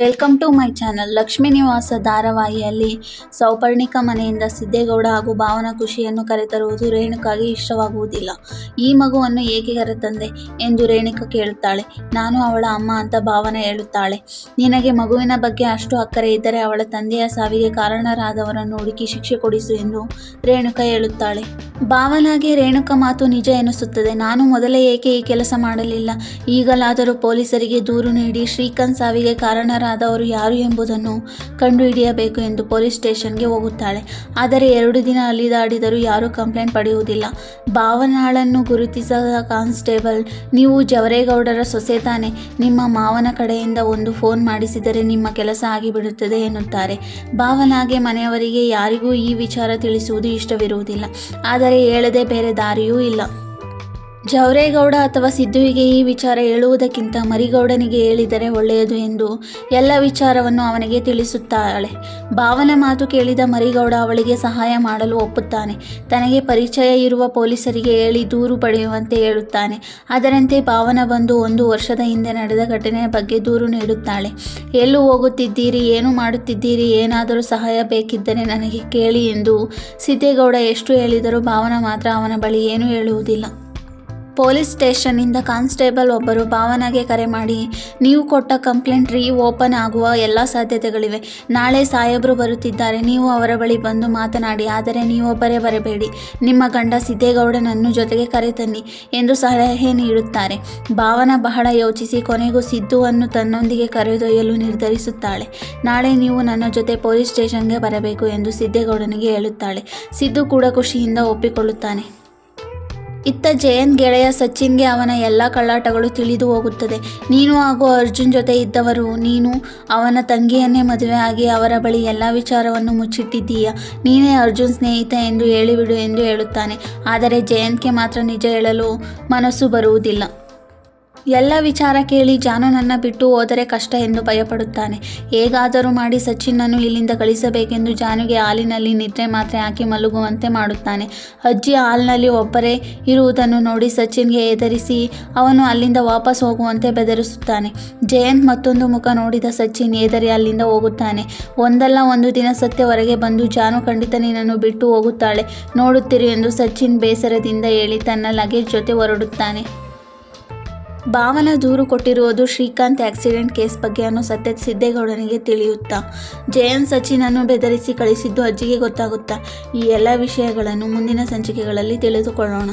Welcome to my channel Lakshmi Nivasa ಧಾರಾವಾಹಿಯಲ್ಲಿ Souparnika ಮನೆಯಿಂದ ಸಿದ್ದೇಗೌಡ ಹಾಗೂ ಭಾವನ ಖುಷಿಯನ್ನು ಕರೆತರುವುದು ರೇಣುಕಾಗೆ ಇಷ್ಟವಾಗುವುದಿಲ್ಲ. ಈ ಮಗುವನ್ನು ಏಕೆ ಕರೆತಂದೆ ಎಂದು ರೇಣುಕಾ ಕೇಳುತ್ತಾಳೆ. ನಾನು ಅವಳ ಅಮ್ಮ ಅಂತ ಭಾವನ ಹೇಳುತ್ತಾಳೆ. ನಿನಗೆ ಮಗುವಿನ ಬಗ್ಗೆ ಅಷ್ಟು ಅಕ್ಕರೆ ಇದ್ದರೆ ಅವಳ ತಂದೆಯ ಸಾವಿಗೆ ಕಾರಣರಾದವರನ್ನು ಹುಡುಕಿ ಶಿಕ್ಷೆ ಕೊಡಿಸು ಎಂದು ರೇಣುಕ ಹೇಳುತ್ತಾಳೆ. ಭಾವನಾಗೆ ರೇಣುಕಾ ಮಾತು ನಿಜ ಎನಿಸುತ್ತದೆ. ನಾನು ಮೊದಲೇ ಏಕೆ ಈ ಕೆಲಸ ಮಾಡಲಿಲ್ಲ? ಈಗಲಾದರೂ ಪೊಲೀಸರಿಗೆ ದೂರು ನೀಡಿ ಶ್ರೀಕಾಂತ್ ಸಾವಿಗೆ ಕಾರಣರಾದವರು ಯಾರು ಎಂಬುದನ್ನು ಕಂಡುಹಿಡಿಯಬೇಕು ಎಂದು ಪೊಲೀಸ್ ಸ್ಟೇಷನ್ಗೆ ಹೋಗುತ್ತಾಳೆ. ಆದರೆ ಎರಡು ದಿನ ಅಲ್ಲಿದಾಡಿದರೂ ಯಾರೂ ಕಂಪ್ಲೇಂಟ್ ಪಡೆಯುವುದಿಲ್ಲ. ಭಾವನಾಳನ್ನು ಗುರುತಿಸದ ಕಾನ್ಸ್ಟೇಬಲ್, ನೀವು ಜವರೇಗೌಡರ ಸೊಸೆ ತಾನೆ. ನಿಮ್ಮ ಮಾವನ ಕಡೆಯಿಂದ ಒಂದು ಫೋನ್ ಮಾಡಿಸಿದರೆ ನಿಮ್ಮ ಕೆಲಸ ಆಗಿಬಿಡುತ್ತದೆ ಎನ್ನುತ್ತಾರೆ. ಭಾವನಾಗೆ ಮನೆಯವರಿಗೆ ಯಾರಿಗೂ ಈ ವಿಚಾರ ತಿಳಿಸುವುದು ಇಷ್ಟವಿರುವುದಿಲ್ಲ. ಆದರೆ ಹೇಳದೆ ಬೇರೆ ದಾರಿಯೂ ಇಲ್ಲ. ಜವರೇಗೌಡ ಅಥವಾ ಸಿದ್ದುವಿಗೆ ಈ ವಿಚಾರ ಹೇಳುವುದಕ್ಕಿಂತ ಮರಿಗೌಡನಿಗೆ ಹೇಳಿದರೆ ಒಳ್ಳೆಯದು ಎಂದು ಎಲ್ಲ ವಿಚಾರವನ್ನು ಅವನಿಗೆ ತಿಳಿಸುತ್ತಾಳೆ. ಭಾವನೆ ಮಾತು ಕೇಳಿದ ಮರಿಗೌಡ ಅವಳಿಗೆ ಸಹಾಯ ಮಾಡಲು ಒಪ್ಪುತ್ತಾನೆ. ತನಗೆ ಪರಿಚಯ ಇರುವ ಪೊಲೀಸರಿಗೆ ಹೇಳಿ ದೂರು ಪಡೆಯುವಂತೆ ಹೇಳುತ್ತಾನೆ. ಅದರಂತೆ ಭಾವನ ಬಂದು ಒಂದು ವರ್ಷದ ಹಿಂದೆ ನಡೆದ ಘಟನೆಯ ಬಗ್ಗೆ ದೂರು ನೀಡುತ್ತಾಳೆ. ಎಲ್ಲೂ ಹೋಗುತ್ತಿದ್ದೀರಿ, ಏನು ಮಾಡುತ್ತಿದ್ದೀರಿ, ಏನಾದರೂ ಸಹಾಯ ಬೇಕಿದ್ದರೆ ನನಗೆ ಕೇಳಿ ಎಂದು ಸಿದ್ದೇಗೌಡ ಎಷ್ಟು ಹೇಳಿದರೂ ಭಾವನ ಮಾತ್ರ ಅವನ ಬಳಿ ಏನೂ ಹೇಳುವುದಿಲ್ಲ. ಪೊಲೀಸ್ ಸ್ಟೇಷನ್ನಿಂದ ಕಾನ್ಸ್ಟೇಬಲ್ ಒಬ್ಬರು ಭಾವನಾಗೆ ಕರೆ ಮಾಡಿ, ನೀವು ಕೊಟ್ಟ ಕಂಪ್ಲೇಂಟ್ ರೀ, ಓಪನ್ ಆಗುವ ಎಲ್ಲ ಸಾಧ್ಯತೆಗಳಿವೆ. ನಾಳೆ ಸಾಹೇಬರು ಬರುತ್ತಿದ್ದಾರೆ. ನೀವು ಅವರ ಬಳಿ ಬಂದು ಮಾತನಾಡಿ, ಆದರೆ ನೀವೊಬ್ಬರೇ ಬರಬೇಡಿ. ನಿಮ್ಮ ಗಂಡ ಸಿದ್ದೇಗೌಡನನ್ನು ಜೊತೆಗೆ ಕರೆತನ್ನಿ ಎಂದು ಸಲಹೆ ನೀಡುತ್ತಾರೆ. ಭಾವನ ಬಹಳ ಯೋಚಿಸಿ ಕೊನೆಗೂ ಸಿದ್ದುವನ್ನು ತನ್ನೊಂದಿಗೆ ಕರೆದೊಯ್ಯಲು ನಿರ್ಧರಿಸುತ್ತಾಳೆ. ನಾಳೆ ನೀವು ನನ್ನ ಜೊತೆ ಪೊಲೀಸ್ ಸ್ಟೇಷನ್ಗೆ ಬರಬೇಕು ಎಂದು ಸಿದ್ದೇಗೌಡನಿಗೆ ಹೇಳುತ್ತಾಳೆ. ಸಿದ್ದು ಕೂಡ ಖುಷಿಯಿಂದ ಒಪ್ಪಿಕೊಳ್ಳುತ್ತಾನೆ. ಇತ್ತ ಜಯಂತ್ ಗೆಳೆಯ ಸಚಿನ್ಗೆ ಅವನ ಎಲ್ಲ ಕಳ್ಳಾಟಗಳು ತಿಳಿದು ಹೋಗುತ್ತದೆ. ನೀನು ಹಾಗೂ ಅರ್ಜುನ್ ಜೊತೆ ಇದ್ದವರು, ನೀನು ಅವನ ತಂಗಿಯನ್ನೇ ಮದುವೆ ಆಗಿ ಅವರ ಬಳಿ ಎಲ್ಲ ವಿಚಾರವನ್ನು ಮುಚ್ಚಿಟ್ಟಿದ್ದೀಯ? ನೀನೇ ಅರ್ಜುನ್ ಸ್ನೇಹಿತ ಎಂದು ಹೇಳಿಬಿಡು ಎಂದು ಹೇಳುತ್ತಾನೆ. ಆದರೆ ಜಯಂತ್ಗೆ ಮಾತ್ರ ನಿಜ ಹೇಳಲು ಮನಸ್ಸು ಬರುವುದಿಲ್ಲ. ಎಲ್ಲ ವಿಚಾರ ಕೇಳಿ ಜಾನು ನನ್ನ ಬಿಟ್ಟು ಹೋದರೆ ಕಷ್ಟ ಎಂದು ಭಯಪಡುತ್ತಾನೆ. ಹೇಗಾದರೂ ಮಾಡಿ ಸಚಿನ್ನನ್ನು ಇಲ್ಲಿಂದ ಕಳಿಸಬೇಕೆಂದು ಜಾನುಗೆ ಹಾಲಿನಲ್ಲಿ ನಿದ್ರೆ ಮಾತ್ರೆ ಹಾಕಿ ಮಲಗುವಂತೆ ಮಾಡುತ್ತಾನೆ. ಅಜ್ಜಿ ಹಾಲ್ನಲ್ಲಿ ಒಬ್ಬರೇ ಇರುವುದನ್ನು ನೋಡಿ ಸಚಿನ್ಗೆ ಹೆದರಿಸಿ ಅವನು ಅಲ್ಲಿಂದ ವಾಪಸ್ ಹೋಗುವಂತೆ ಬೆದರಿಸುತ್ತಾನೆ. ಜಯಂತ್ ಮತ್ತೊಂದು ಮುಖ ನೋಡಿದ ಸಚಿನ್ ಹೆದರಿ ಅಲ್ಲಿಂದ ಹೋಗುತ್ತಾನೆ. ಒಂದಲ್ಲ ಒಂದು ದಿನ ಸತ್ಯ ಹೊರಗೆ ಬಂದು ಜಾನು ಖಂಡಿತ ನಿನ್ನನ್ನು ಬಿಟ್ಟು ಹೋಗುತ್ತಾಳೆ. ನೋಡುತ್ತಿರು ಎಂದು ಸಚಿನ್ ಬೇಸರದಿಂದ ಹೇಳಿ ತನ್ನ ಲಗೇಜ್ ಜೊತೆ ಹೊರಡುತ್ತಾನೆ. ಭಾವನ ದೂರು ಕೊಟ್ಟಿರುವುದು ಶ್ರೀಕಾಂತ್ ಆಕ್ಸಿಡೆಂಟ್ ಕೇಸ್ ಬಗ್ಗೆ ಅನ್ನೋ ಸತ್ಯ ಸಿದ್ದೇಗೌಡನಿಗೆ ತಿಳಿಯುತ್ತಾ? ಜಯಂತ್ ಸಚಿನನ್ನು ಬೆದರಿಸಿ ಕಳಿಸಿದ್ದು ಅಜ್ಜಿಗೆ ಗೊತ್ತಾಗುತ್ತಾ? ಈ ಎಲ್ಲ ವಿಷಯಗಳನ್ನು ಮುಂದಿನ ಸಂಚಿಕೆಗಳಲ್ಲಿ ತಿಳಿದುಕೊಳ್ಳೋಣ.